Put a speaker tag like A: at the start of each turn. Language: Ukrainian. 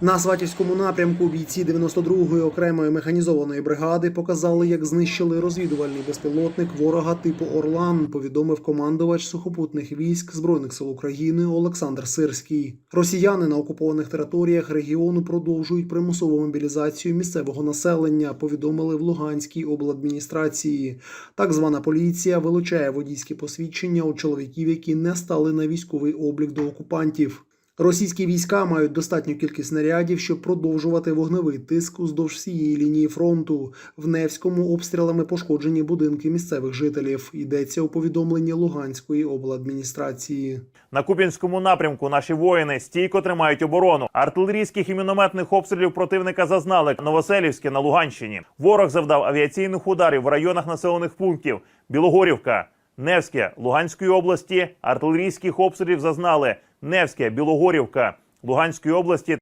A: На Сватівському напрямку бійці 92-ї окремої механізованої бригади показали, як знищили розвідувальний безпілотник ворога типу Орлан. Повідомив командувач сухопутних військ збройних сил України Олександр Сирський. Росіяни на окупованих територіях регіону продовжують примусову мобілізацію місцевого населення. Повідомили в Луганській обладміністрації. Так звана поліція вилучає водійські посвідчення у чоловіків, які не стали на військовий облік до окупантів. Російські війська мають достатню кількість снарядів, щоб продовжувати вогневий тиск уздовж всієї лінії фронту. В Невському обстрілами пошкоджені будинки місцевих жителів. Йдеться у повідомленні Луганської обладміністрації.
B: На Куп'янському напрямку наші воїни стійко тримають оборону. Артилерійських і мінометних обстрілів противника зазнали Новоселівське на Луганщині. Ворог завдав авіаційних ударів в районах населених пунктів Білогорівка, Невське Луганської області. Артилерійських обстрілів зазнали Невське, Білогорівка Луганської області